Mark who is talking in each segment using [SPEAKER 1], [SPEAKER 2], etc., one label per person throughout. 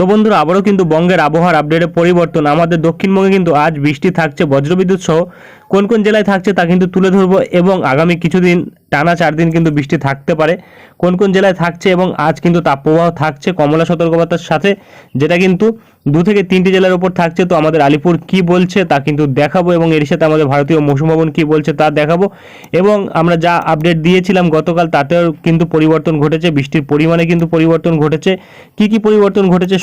[SPEAKER 1] তো বন্ধুরা, আবারও কিন্তু বঙ্গের আবহাওয়ার আপডেটে পরিবর্তন। আমাদের দক্ষিণবঙ্গে কিন্তু আজ বৃষ্টি থাকছে, বজ্রবিদ্যুৎ সহ কোন কোন জেলায় থাকছে তা কিন্তু তুলে ধরবো এবং আগামী কিছুদিন, টানা চার দিন কিন্তু বৃষ্টি থাকতে পারে। কোন কোন জেলায় থাকছে এবং আজ কিন্তু তাপপ্রবাহ থাকছে, কমলা সতর্কবার্তার সাথে, যেটা কিন্তু দু থেকে তিনটি জেলার উপর থাকছে। তো আমাদের আলিপুর কি বলছে তা কিন্তু দেখাবো এবং এর সাথে আমাদের ভারতীয় মৌসুম ভবন কি বলছে তা দেখাবো। এবং আমরা যা আপডেট দিয়েছিলাম গতকাল, তাতেও কিন্তু পরিবর্তন ঘটেছে, বৃষ্টির পরিমাণে কিন্তু পরিবর্তন ঘটেছে। কি কি পরিবর্তন ঘটেছে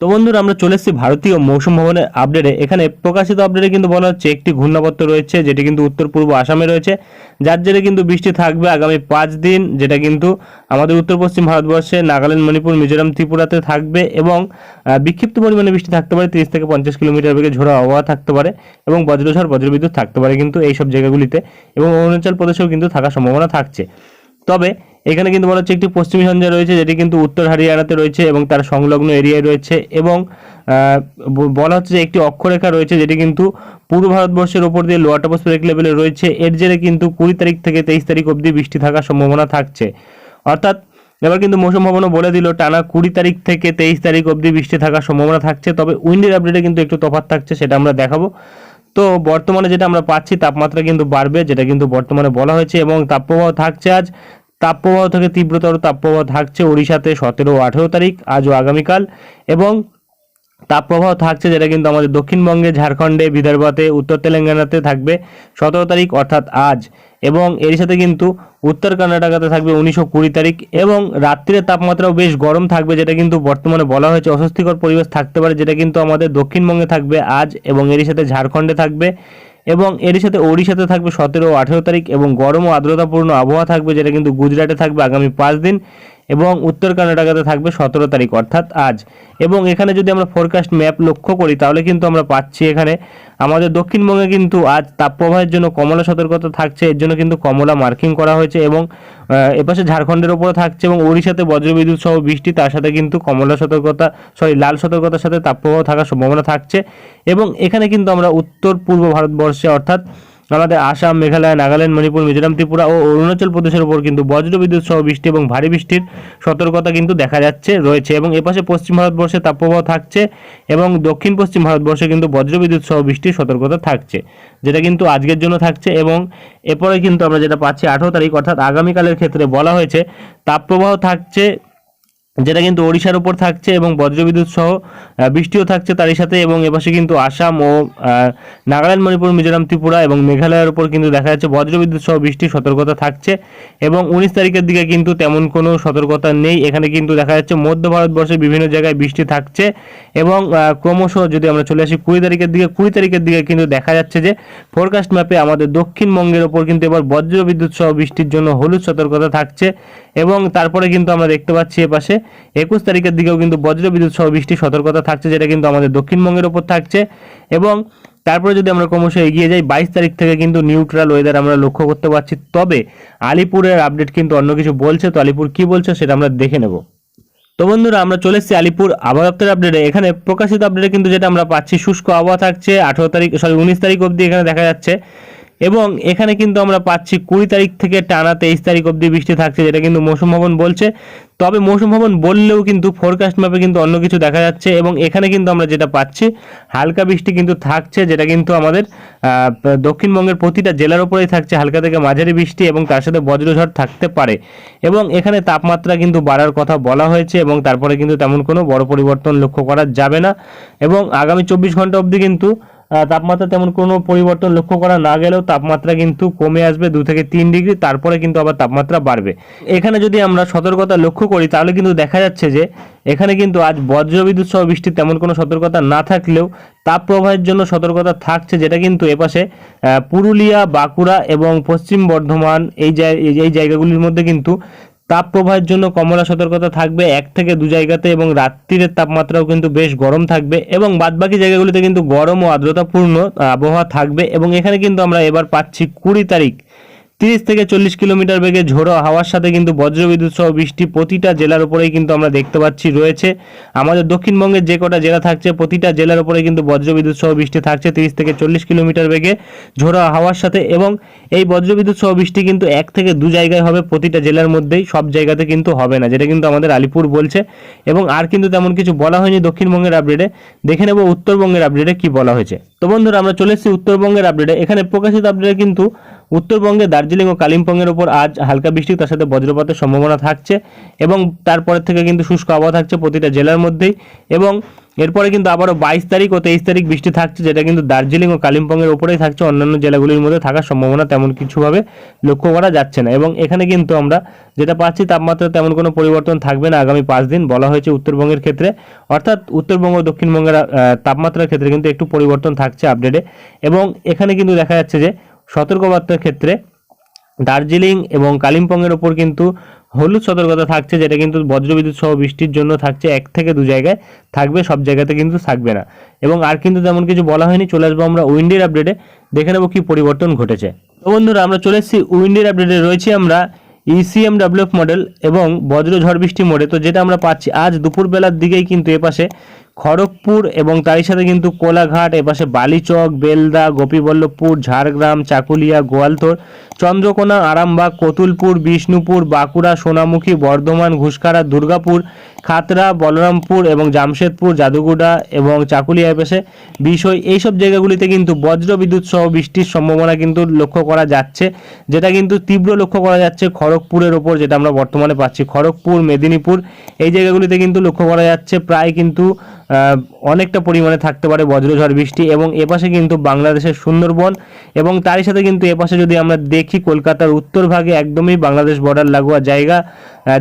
[SPEAKER 1] তো বন্ধুরা, আমরা চলে এসেছি ভারতীয় মৌসুম ভবনের আপডেটে এখানে প্রকাশিত আপডেটে কিন্তু বলা হচ্ছে একটি ঘূর্ণাবর্ত রয়েছে, যেটি কিন্তু উত্তর পূর্ব আসামে রয়েছে। যার জেরে কিন্তু বৃষ্টি থাকবে আগামী পাঁচ দিন, যেটা কিন্তু আমাদের উত্তর পশ্চিম ভারতবর্ষে, নাগাল্যান্ড, মণিপুর, মিজোরাম, ত্রিপুরাতে থাকবে এবং বিক্ষিপ্ত পরিমাণে বৃষ্টি থাকতে পারে, তিরিশ থেকে পঞ্চাশ কিলোমিটার বেগে ঝোড়ো আবহাওয়া থাকতে পারে এবং বজ্রঝড়, বজ্রবিদ্যুৎ থাকতে পারে কিন্তু এই সব জায়গাগুলিতে এবং অরুণাচল প্রদেশেও কিন্তু থাকার সম্ভাবনা থাকছে। তবে এখানে কিন্তু বলা হচ্ছে একটি পশ্চিমী সঞ্জয় রয়েছে, যেটি কিন্তু উত্তর হরিয়ানাতে রয়েছে এবং তার সংলগ্ন এরিয়ায় রয়েছে এবং বলা হচ্ছে যে একটি অক্ষরেখা রয়েছে যেটি কিন্তু পূর্ব ভারতবর্ষের ওপর দিয়ে লোয়ার টপোস্ফেরিক লেভেলে রয়েছে। এর জেরে কিন্তু কুড়ি তারিখ থেকে তেইশ তারিখ অবধি বৃষ্টি থাকার সম্ভাবনা থাকছে। অর্থাৎ এবার কিন্তু মৌসুম ভবনও বলে দিল, টানা কুড়ি তারিখ থেকে তেইশ তারিখ অবধি বৃষ্টি থাকার সম্ভাবনা থাকছে। তবে উইন্ডের আপডেটে কিন্তু একটু তফাৎ থাকছে, সেটা আমরা দেখাবো। তো বর্তমানে যেটা আমরা পাচ্ছি, তাপমাত্রা কিন্তু বাড়বে, যেটা কিন্তু বর্তমানে বলা হয়েছে এবং তাপপ্রবাহ থাকছে আজ তাপপ্রবাহ থেকে তীব্রতর তাপপ্রবাহ থাকছে ওড়িশাতে সতেরো আঠেরো তারিখ আজ ও আগামীকাল। এবং তাপপ্রবাহ থাকছে যেটা কিন্তু আমাদের দক্ষিণবঙ্গে, ঝাড়খণ্ডে, বিদর্ভতে, উত্তর তেলেঙ্গানাতে থাকবে সতেরো তারিখ, অর্থাৎ আজ। এবং এর সাথে কিন্তু উত্তর কর্ণাটকাতে থাকবে উনিশশো কুড়ি তারিখ এবং রাত্রির তাপমাত্রাও বেশ গরম থাকবে, যেটা কিন্তু বর্তমানে বলা হয়েছে অস্বস্তিকর পরিবেশ থাকতে পারে, যেটা কিন্তু আমাদের দক্ষিণবঙ্গে থাকবে আজ এবং এরই সাথে ঝাড়খণ্ডে থাকবে। এবং এর সাথে ওড়িশাতে থাকবে সতেরো ও আঠেরো তারিখ এবং গরম ও আর্দ্রতাপূর্ণ আবহাওয়া থাকবে যেটা কিন্তু গুজরাটে থাকবে আগামী পাঁচ দিন। এবং উত্তর কর্ণাটকাতে থাকবে সতেরো তারিখ অর্থাৎ আজ। এবং এখানে যদি আমরা ফোরকাস্ট ম্যাপ লক্ষ্য করি, তাহলে কিন্তু আমরা পাচ্ছি এখানে আমাদের দক্ষিণবঙ্গে কিন্তু আজ তাপপ্রবাহের জন্য কমলা সতর্কতা থাকছে, এর জন্য কিন্তু কমলা মার্কিং করা হয়েছে এবং এপাশে ঝাড়খণ্ডের ওপরে থাকছে এবং ওড়িশাতে বজ্রবিদ্যুৎ সহ বৃষ্টি, তার সাথে কিন্তু কমলা সতর্কতা সরি লাল সতর্কতার সাথে তাপপ্রবাহ থাকার সম্ভাবনা থাকছে। এবং এখানে কিন্তু আমরা উত্তর পূর্ব ভারতবর্ষে অর্থাৎ আমাদের আসাম, মেঘালয়, নাগাল্যান্ড, মণিপুর, মিজোরাম, ত্রিপুরা ও অরুণাচল প্রদেশের উপর কিন্তু বজ্রবিদ্যুৎ সহ বৃষ্টি এবং ভারী বৃষ্টির সতর্কতা কিন্তু দেখা যাচ্ছে, রয়েছে এবং এপাশে পশ্চিম ভারতবর্ষে তাপপ্রবাহ থাকছে এবং দক্ষিণ পশ্চিম ভারতবর্ষে কিন্তু বজ্রবিদ্যুৎ সহ বৃষ্টির সতর্কতা থাকছে, যেটা কিন্তু আজকের জন্য থাকছে এবং এরপরে কিন্তু আমরা যেটা পাচ্ছি আঠেরো তারিখ, অর্থাৎ আগামীকালের ক্ষেত্রে বলা হয়েছে, তাপপ্রবাহ থাকছে যেটা কিন্তু ওড়িশার উপর থাকছে এবং বজ্রবিদ্যুৎ সহ বৃষ্টিও থাকছে তারই সাথে এবং এপাশে কিন্তু আসাম ও নাগাল্যান্ড, মণিপুর, মিজোরাম, ত্রিপুরা এবং মেঘালয়ের উপর কিন্তু দেখা যাচ্ছে বজ্রবিদ্যুৎ সহ বৃষ্টির সতর্কতা থাকছে এবং উনিশ তারিখের দিকে কিন্তু তেমন কোনো সতর্কতা নেই। এখানে কিন্তু দেখা যাচ্ছে মধ্য ভারতবর্ষের বিভিন্ন জায়গায় বৃষ্টি থাকছে এবং ক্রমশ যদি আমরা চলে আসি কুড়ি তারিখের দিকে, কুড়ি তারিখের দিকে কিন্তু দেখা যাচ্ছে যে ফোরকাস্ট ম্যাপে আমাদের দক্ষিণবঙ্গের ওপর কিন্তু এবার বজ্রবিদ্যুৎ সহ বৃষ্টির জন্য হলুদ সতর্কতা থাকছে এবং তারপরে কিন্তু আমরা দেখতে পাচ্ছি এপাশে একুশ তারিখের দিকেও কিন্তু বজ্রবিদ্যুৎ সহ বৃষ্টির সতর্কতা থাকছে, যেটা কিন্তু আমাদের দক্ষিণবঙ্গের ওপর থাকছে। এবং তারপরে যদি আমরা ক্রমশ এগিয়ে যাই, বাইশ তারিখ থেকে কিন্তু নিউট্রাল ওয়েদার আমরা লক্ষ্য করতে পারছি। তবে আলিপুরের আপডেট কিন্তু অন্য কিছু বলছে। তো আলিপুর কি বলছে সেটা আমরা দেখে নেব। তো বন্ধুরা, আমরা চলে এসেছি আলিপুর আবহাওয়া দপ্তরের আপডেটে এখানে প্রকাশিত আপডেটে কিন্তু যেটা আমরা পাচ্ছি, শুষ্ক আবহাওয়া থাকছে। আঠেরো তারিখ সরি উনিশ তারিখ অবধি এখানে দেখা যাচ্ছে। এবং এখানে কিন্তু আমরা পাচ্ছি কুড়ি তারিখ থেকে টানা তেইশ তারিখ অবধি বৃষ্টি থাকছে, যেটা কিন্তু মৌসুম ভবন বলছে। তবে মৌসুম ভবন বললেও কিন্তু ফোরকাস্ট ম্যাপে কিন্তু অন্য কিছু দেখা যাচ্ছে এবং এখানে কিন্তু আমরা যেটা পাচ্ছি, হালকা বৃষ্টি কিন্তু থাকছে, যেটা কিন্তু আমাদের দক্ষিণবঙ্গের প্রতিটা জেলার উপরেই থাকছে, হালকা থেকে মাঝারি বৃষ্টি এবং তার সাথে বজ্রঝড় থাকতে পারে। এবং এখানে তাপমাত্রা কিন্তু বাড়ার কথা বলা হয়েছে এবং তারপরে কিন্তু তেমন কোনো বড় পরিবর্তন লক্ষ্য করা যাবে না। এবং আগামী চব্বিশ ঘণ্টা অবধি কিন্তু তাপমাত্রা তেমন কোনো পরিবর্তন লক্ষ্য করা না গেলেও তাপমাত্রা কিন্তু কমে আসবে দু থেকে তিন ডিগ্রি, তারপরে কিন্তু আবার তাপমাত্রা বাড়বে। এখানে যদি আমরা সতর্কতা লক্ষ্য করি, তাহলে কিন্তু দেখা যাচ্ছে যে এখানে কিন্তু আজ বজ্রবিদ্যুৎ সহ বৃষ্টির তেমন কোনো সতর্কতা না থাকলেও তাপ প্রবাহের জন্য সতর্কতা থাকছে যেটা কিন্তু এপাশে পুরুলিয়া, বাঁকুড়া এবং পশ্চিম বর্ধমান এই এই জায়গাগুলির মধ্যে কিন্তু তাপ প্রবাহের জন্য কমলা সতর্কতা থাকবে এক থেকে দু জায়গাতে এবং রাত্রিরের তাপমাত্রাও কিন্তু বেশ গরম থাকবে এবং বাদবাকি জায়গাগুলিতে কিন্তু গরম ও আর্দ্রতাপূর্ণ আবহাওয়া থাকবে এবং এখানে কিন্তু আমরা এবার পাচ্ছি কুড়ি তারিখ। তিরিশ থেকে চল্লিশ কিলোমিটার বেগে ঝোড়ো হাওয়ার সাথে কিন্তু বজ্রবিদ্যুৎ সহ বৃষ্টি প্রতিটা জেলার উপরেই কিন্তু আমরা দেখতে পাচ্ছি রয়েছে। আমাদের দক্ষিণবঙ্গের যে কটা জেলা থাকছে, প্রতিটা জেলার উপরে কিন্তু বজ্রবিদ্যুৎ সহ বৃষ্টি থাকছে তিরিশ থেকে চল্লিশ কিলোমিটার বেগে ঝোড়ো হাওয়ার সাথে এবং এই বজ্রবিদ্যুৎ সহ বৃষ্টি কিন্তু এক থেকে দু জায়গায় হবে, প্রতিটা জেলার মধ্যেই সব জায়গাতে কিন্তু হবে না, যেটা কিন্তু আমাদের আলিপুর বলছে। এবং আর কিন্তু তেমন কিছু বলা হয়নি দক্ষিণবঙ্গের আপডেটে দেখে নেব উত্তরবঙ্গের আপডেটে কি বলা হয়েছে। তো বন্ধুরা, আমরা চলে এসেছি উত্তরবঙ্গের আপডেটে এখানে প্রকাশিত আপডেটে কিন্তু উত্তরবঙ্গে দার্জিলিং ও কালিম্পংয়ের ওপর আজ হালকা বৃষ্টি, তার সাথে বজ্রপাতের সম্ভাবনা থাকছে এবং তারপরের থেকে কিন্তু শুষ্ক আবহাওয়া থাকছে প্রতিটা জেলার মধ্যেই এবং এরপরে কিন্তু আবারও বাইশ তারিখ ও তেইশ তারিখ বৃষ্টি থাকছে, যেটা কিন্তু দার্জিলিং ও কালিম্পংয়ের ওপরেই থাকছে। অন্যান্য জেলাগুলির মধ্যে থাকার সম্ভাবনা তেমন কিছুভাবে লক্ষ্য করা যাচ্ছে না এবং এখানে কিন্তু আমরা যেটা পাচ্ছি, তাপমাত্রা তেমন কোনো পরিবর্তন থাকবে না আগামী পাঁচ দিন, বলা হয়েছে উত্তরবঙ্গের ক্ষেত্রে। অর্থাৎ উত্তরবঙ্গ ও দক্ষিণবঙ্গের তাপমাত্রার ক্ষেত্রে কিন্তু একটু পরিবর্তন থাকছে আপডেটে এবং এখানে কিন্তু দেখা যাচ্ছে যে সতর্কবার্তার ক্ষেত্রে দার্জিলিং এবং কালিম্পংয়ের ওপর কিন্তু হলুদ সতর্কতা থাকছে, যেটা কিন্তু বজ্রবিদ্যুৎ সহ বৃষ্টির জন্য থাকছে। এক থেকে দু জায়গায় থাকবে, সব জায়গাতে কিন্তু থাকবে না। এবং আর কিন্তু তেমন কিছু বলা হয়নি, চলে আসব আমরা উইন্ডের আপডেটে। দেখে নেব কি পরিবর্তন ঘটেছে। তো বন্ধুরা, আমরা চলে এসেছি উইন্ডের আপডেটে। রয়েছি আমরা ইসিএম ডাব্লিউএফ মডেল এবং বজ্র ঝড় বৃষ্টি মোডে তো যেটা আমরা পাচ্ছি, আজ দুপুরবেলার দিকেই কিন্তু এপাশে খড়গপুর এবং তারই সাথে কিন্তু কোলাঘাট, এপাশে বালিচক, বেলদা, গোপীবল্লভপুর, ঝাড়গ্রাম, চাকুলিয়া গোয়ালতোড় চন্দ্রকোনা, আরামবাগ, কতুলপুর, বিষ্ণুপুর, বাঁকুড়া, সোনামুখী, বর্ধমান, ঘুষখাড়া, দুর্গাপুর, খাতড়া, বলরামপুর এবং জামশেদপুর, জাদুগুড়া এবং চাকুলিয়া এপাশে বিষয়। এইসব জায়গাগুলিতে কিন্তু বজ্র বিদ্যুৎ সহ বৃষ্টির সম্ভাবনা কিন্তু লক্ষ্য করা যাচ্ছে, যেটা কিন্তু তীব্র লক্ষ্য করা যাচ্ছে খড়গপুরের ওপর, যেটা আমরা বর্তমানে পাচ্ছি। খড়গপুর, মেদিনীপুর, এই জায়গাগুলিতে কিন্তু লক্ষ্য করা যাচ্ছে, প্রায় কিন্তু অনেকটা পরিমাণে থাকতে পারে বজ্রঝড় বৃষ্টি এবং এপাশে কিন্তু বাংলাদেশের সুন্দরবন এবং তারই সাথে কিন্তু এপাশে যদি আমরা দেখি কলকাতার উত্তর ভাগে একদমই বাংলাদেশ বর্ডার লাগোয়া জায়গা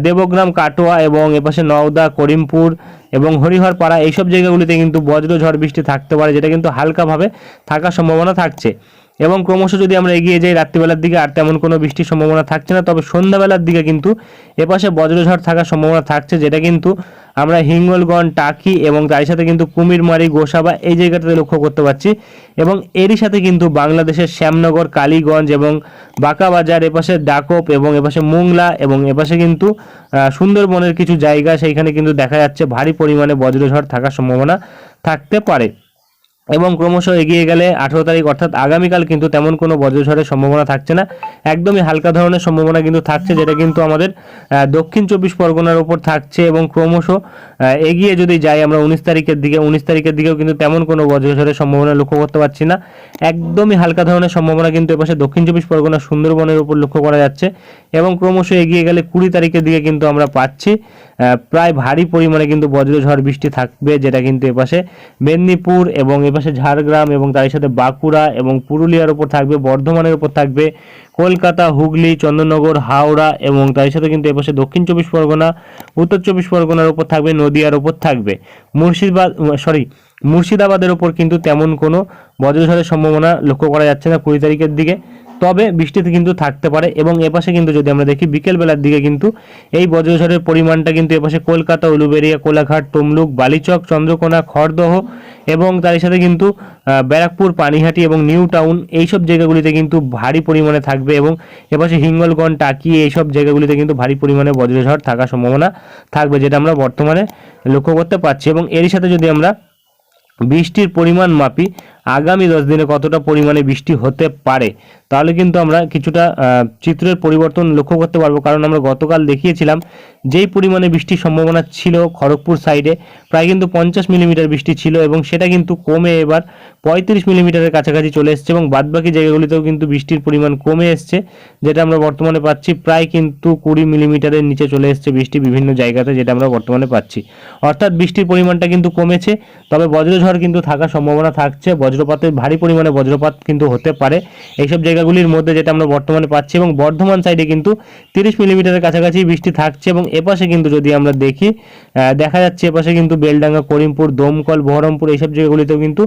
[SPEAKER 1] দেবগ্রাম, কাটোয়া এবং এপাশে নওদা, করিমপুর এবং হরিহরপাড়া, এইসব জায়গাগুলিতে কিন্তু বজ্রঝড় বৃষ্টি থাকতে পারে, যেটা কিন্তু হালকাভাবে থাকার সম্ভাবনা থাকছে। এবং ক্রমশ যদি আমরা এগিয়ে যাই, রাত্রিবেলার দিকে আর তেমন কোনো বৃষ্টির সম্ভাবনা থাকছে না, তবে সন্ধ্যাবেলার দিকে কিন্তু এপাশে বজ্রঝড় থাকার সম্ভাবনা থাকছে, যেটা কিন্তু আমরা হিঙ্গলগঞ্জ, টাকি এবং তার সাথে কিন্তু কুমিরমারি, গোসাবা এই জায়গাটাতে লক্ষ্য করতে পারছি। এবং এরই সাথে কিন্তু বাংলাদেশের শ্যামনগর, কালীগঞ্জ এবং বাঁকাবাজার, এপাশে ডাকপ এবং এপাশে মোংলা এবং এপাশে কিন্তু সুন্দরবনের কিছু জায়গা, সেইখানে কিন্তু দেখা যাচ্ছে ভারী পরিমাণে বজ্রঝড় থাকার সম্ভাবনা থাকতে পারে। এবং ক্রমশ এগিয়ে গেলে আঠেরো তারিখ, অর্থাৎ আগামীকাল কিন্তু তেমন কোনো বজ্রঝড়ের সম্ভাবনা থাকছে না। একদমই হালকা ধরনের সম্ভাবনা কিন্তু থাকছে, যেটা কিন্তু আমাদের দক্ষিণ চব্বিশ পরগনার উপর থাকছে এবং ক্রমশ এগিয়ে যদি যাই আমরা উনিশ তারিখের দিকে, উনিশ তারিখের দিকেও কিন্তু তেমন কোনো বজ্রঝড়ের সম্ভাবনা লক্ষ্য করতে পারছি না। একদমই হালকা ধরনের সম্ভাবনা কিন্তু এপাশে দক্ষিণ চব্বিশ পরগনা সুন্দরবনের উপর লক্ষ্য করা যাচ্ছে এবং ক্রমশ এগিয়ে গেলে কুড়ি তারিখের দিকে কিন্তু আমরা পাচ্ছি প্রায় ভারী পরিমাণে কিন্তু বজ্রঝড় বৃষ্টি থাকবে, যেটা কিন্তু এপাশে মেদিনীপুর এবং এপাশে ঝাড়গ্রাম এবং তার সাথে বাঁকুড়া এবং পুরুলিয়ার উপর থাকবে, বর্ধমানের উপর থাকবে, কলকাতা, হুগলি, চন্দননগর, হাওড়া এবং তার সাথে কিন্তু এপাশে দক্ষিণ চব্বিশ পরগনা, উত্তর চব্বিশ পরগনার উপর থাকবে, নদিয়ার উপর থাকবে। মুর্শিদাবাদ সরি মুর্শিদাবাদের উপর কিন্তু তেমন কোনো বজ্রঝড়ের সম্ভাবনা লক্ষ্য করা যাচ্ছে না কুড়ি তারিখের দিকে। তবে বৃষ্টিতে কিন্তু থাকতে পারে এবং এপাশে কিন্তু যদি আমরা দেখি বিকেল বেলার দিকে কিন্তু এই বজ্রঝড়ের পরিমাণটা কিন্তু এপাশে কলকাতা উলুবেড়িয়া কোলাঘাট, তমলুক, বালিচক, চন্দ্রকোনা, খড়দহ এবং তার সাথে কিন্তু ব্যারাকপুর, পানিহাটি এবং নিউ টাউন এইসব জায়গাগুলিতে কিন্তু ভারী পরিমাণে থাকবে এবং এপাশে হিঙ্গলগঞ্জ, টাকি এইসব জায়গাগুলিতে কিন্তু ভারী পরিমাণে বজ্রঝড় থাকার সম্ভাবনা থাকবে যেটা আমরা বর্তমানে লক্ষ্য করতে পারছি এবং এরই সাথে যদি আমরা বৃষ্টির পরিমাণ মাপি আগামী দশ দিনে কতটা পরিমাণে বৃষ্টি হতে পারে? তাহলে কিন্তু আমরা কিছুটা চিত্রের পরিবর্তন লক্ষ্য করতে পারব। কারণ আমরা গতকাল দেখিয়েছিলাম যেই পরিমাণে বৃষ্টির সম্ভাবনা ছিল খড়গপুর সাইডে, প্রায় কিন্তু পঞ্চাশ মিলিমিটার বৃষ্টি ছিল এবং সেটা কিন্তু কমে এবার পঁয়ত্রিশ মিলিমিটারের কাছাকাছি চলে এসছে এবং বাদবাকি জায়গাগুলিতেও কিন্তু বৃষ্টির পরিমাণ কমে এসছে, যেটা আমরা বর্তমানে পাচ্ছি প্রায় কিন্তু কুড়ি মিলিমিটারের নিচে চলে এসছে বৃষ্টি বিভিন্ন জায়গাতে, যেটা আমরা বর্তমানে পাচ্ছি। অর্থাৎ বৃষ্টির পরিমাণটা কিন্তু কমেছে, তবে বজ্রঝড় কিন্তু থাকার সম্ভাবনা থাকছে। বজ্র বজ্রপাতের ভারী পরিমাণে বজ্রপাত কিন্তু হতে পারে। এইসব জায়গাগুলির মধ্যে যেটা আমরা বর্তমানে পাচ্ছি এবং বর্ধমান সাইডে কিন্তু তিরিশ মিলিমিটারের কাছাকাছি বৃষ্টি থাকছে এবং এপাশে কিন্তু যদি আমরা দেখি দেখা যাচ্ছে এপাশে কিন্তু বেলডাঙ্গা, করিমপুর, দমকল, বহরমপুর এইসব জায়গাগুলিতেও কিন্তু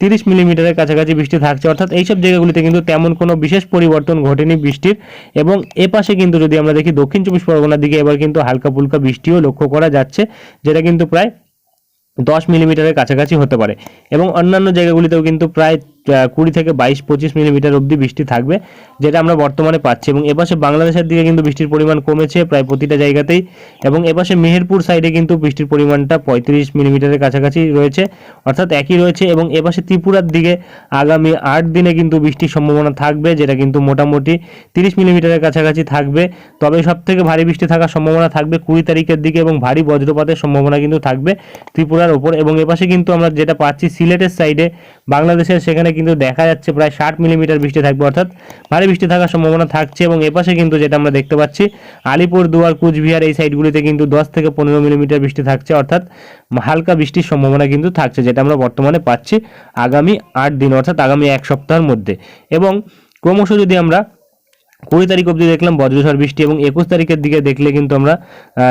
[SPEAKER 1] তিরিশ মিলিমিটারের কাছাকাছি বৃষ্টি থাকছে। অর্থাৎ এইসব জায়গাগুলিতে কিন্তু তেমন কোনো বিশেষ পরিবর্তন ঘটেনি বৃষ্টির এবং এপাশে কিন্তু যদি আমরা দেখি দক্ষিণ চব্বিশ পরগনার দিকে এবার কিন্তু হালকা ফুলকা বৃষ্টিও লক্ষ্য করা যাচ্ছে, যেটা কিন্তু প্রায় দশ মিলিমিটারের কাছাকাছি হতে পারে। এবং অন্যান্য জায়গাগুলিতেও কিন্তু প্রায় কুড়ি থেকে বাইশ, পঁচিশ মিলিমিটার অবধি বৃষ্টি থাকবে, যেটা আমরা বর্তমানে পাচ্ছি। এবং এপাশে বাংলাদেশের দিকে কিন্তু বৃষ্টির পরিমাণ কমেছে প্রায় প্রতিটা জায়গাতেই। এবং এপাশে মেহেরপুর সাইডে কিন্তু বৃষ্টির পরিমাণটা পঁয়ত্রিশ মিলিমিটারের কাছাকাছি রয়েছে, অর্থাৎ একই রয়েছে। এবং এপাশে ত্রিপুরার দিকে আগামী আট দিনে কিন্তু বৃষ্টির সম্ভাবনা থাকবে, যেটা কিন্তু মোটামুটি তিরিশ মিলিমিটারের কাছাকাছি থাকবে। তবে সব থেকে ভারী বৃষ্টি থাকার সম্ভাবনা থাকবে কুড়ি তারিখের দিকে এবং ভারী বজ্রপাতের সম্ভাবনা কিন্তু থাকবে ত্রিপুরার ওপর। এবং এপাশে কিন্তু আমরা যেটা পাচ্ছি, সিলেটের সাইডে, বাংলাদেশের সেখানে কিন্তু দেখা যাচ্ছে প্রায় ষাট মিলিমিটার বৃষ্টি থাকবে, অর্থাৎ ভারী বৃষ্টি থাকার সম্ভাবনা থাকছে এবং এপাশে কিন্তু যেটা আমরা দেখতে পাচ্ছি, আলিপুর, দুয়ার, কুচবিহার এই সাইডগুলিতে কিন্তু দশ থেকে পনেরো মিলিমিটার বৃষ্টি থাকছে, অর্থাৎ হালকা বৃষ্টির সম্ভাবনা কিন্তু থাকছে, যেটা আমরা বর্তমানে পাচ্ছি আগামী আট দিন, অর্থাৎ আগামী এক সপ্তাহের মধ্যে। এবং ক্রমশ যদি আমরা কুড়ি তারিখ অবধি দেখলাম, বজ্রঝড়, বৃষ্টি এবং একুশ তারিখের দিকে দেখলে কিন্তু আমরা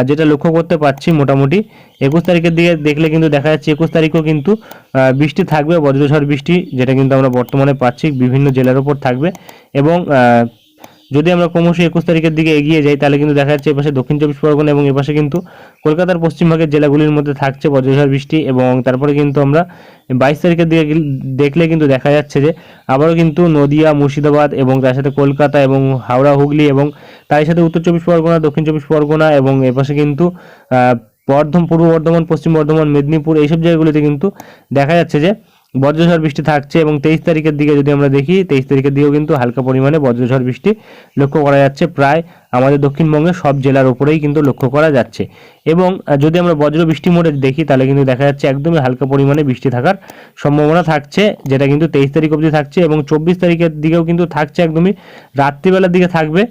[SPEAKER 1] যেটা লক্ষ্য করতে পারছি মোটামুটি, একুশ তারিখের দিকে দেখলে কিন্তু দেখা যাচ্ছে একুশ তারিখও কিন্তু বৃষ্টি থাকবে, বজ্রঝড়, বৃষ্টি, যেটা কিন্তু আমরা বর্তমানে পাচ্ছি, বিভিন্ন জেলার ওপর থাকবে এবং যদি আমরা ক্রমশ একুশ তারিখের দিকে এগিয়ে যাই তাহলে কিন্তু দেখা যাচ্ছে এপাশে দক্ষিণ চব্বিশ পরগনা এবং এপাশে কিন্তু কলকাতার পশ্চিমবঙ্গের জেলাগুলির মধ্যে থাকছে বজ্রঝড় বৃষ্টি এবং তারপরে কিন্তু আমরা বাইশ তারিখের দিকে দেখলে কিন্তু দেখা যাচ্ছে যে আবারও কিন্তু নদিয়া মুর্শিদাবাদ এবং তার সাথে কলকাতা এবং হাওড়া হুগলি এবং তার সাথে উত্তর চব্বিশ পরগনা দক্ষিণ চব্বিশ পরগনা এবং এপাশে কিন্তু আহ, বর্ধমান পূর্ব বর্ধমান পশ্চিম বর্ধমান মেদিনীপুর এইসব জায়গাগুলিতে কিন্তু দেখা যাচ্ছে যে বজ্রঝড় বৃষ্টি থাকছে এবং তেইশ তারিখের দিকে যদি আমরা দেখি, তেইশ তারিখের দিকেও কিন্তু হালকা পরিমাণে বজ্রঝড় বৃষ্টি লক্ষ্য করা যাচ্ছে। প্রায় আমাদের দক্ষিণবঙ্গের সব জেলার উপরেই কিন্তু লক্ষ্য করা যাচ্ছে। এবং যদি আমরা বজ্র বৃষ্টি মোডে দেখি, তাহলে কিন্তু দেখা যাচ্ছে একদমই হালকা পরিমাণে বৃষ্টি থাকার সম্ভাবনা থাকছে, যেটা কিন্তু তেইশ তারিখ অবধি থাকছে এবং চব্বিশ তারিখের দিকেও কিন্তু থাকছে একদমই। রাত্রিবেলার দিকে থাকবে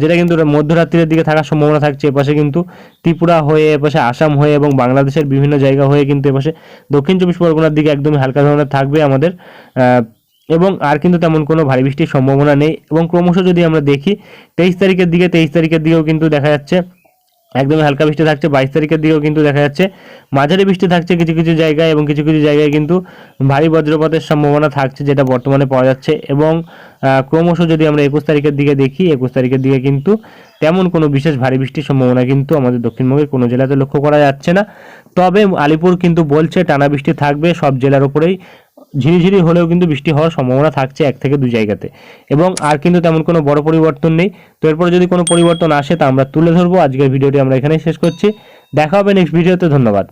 [SPEAKER 1] যেটা কিন্তু মধ্যরাত্রির দিকে থাকার সম্ভাবনা থাকছে। এপাশে কিন্তু ত্রিপুরা হয়ে, এপাশে আসাম হয়ে এবং বাংলাদেশের বিভিন্ন জায়গা হয়ে কিন্তু এপাশে দক্ষিণ চব্বিশ পরগনার দিকে একদমই হালকা ধরনের থাকবে আমাদের। এবং আর কিন্তু তেমন কোনো ভারী বৃষ্টির সম্ভাবনা নেই। এবং ক্রমশ যদি আমরা দেখি, তেইশ তারিখের দিকে, তেইশ তারিখের দিকেও কিন্তু দেখা যাচ্ছে একদমই হালকা বৃষ্টি থাকছে, বাইশ তারিখের দিকেও কিন্তু দেখা যাচ্ছে। মাঝারি বৃষ্টি থাকছে কিছু কিছু জায়গায় এবং কিছু কিছু জায়গায় কিন্তু ভারী বজ্রপাতের সম্ভাবনা থাকছে যেটা বর্তমানে পাওয়া যাচ্ছে এবং ক্রমশ যদি আমরা একুশ তারিখের দিকে দেখি, একুশ তারিখের দিকে কিন্তু তেমন কোনো বিশেষ ভারী বৃষ্টির সম্ভাবনা কিন্তু আমাদের দক্ষিণবঙ্গের কোনো জেলাতে লক্ষ্য করা যাচ্ছে না। তবে আলিপুর কিন্তু বলছে টানা বৃষ্টি থাকবে, সব জেলার উপরেই ঝিরিঝিরি হলেও কিন্তু বৃষ্টি হওয়ার সম্ভাবনা থাকছে এক থেকে দুই জায়গাতে। এবং আর কিন্তু তেমন কোনো বড় পরিবর্তন নেই। তো এরপর যদি কোনো পরিবর্তন আসে তা আমরা তুলে ধরবো। আজকের ভিডিওটি আমরা এখানেই শেষ করছি। দেখা হবে নেক্সট ভিডিওতে। ধন্যবাদ।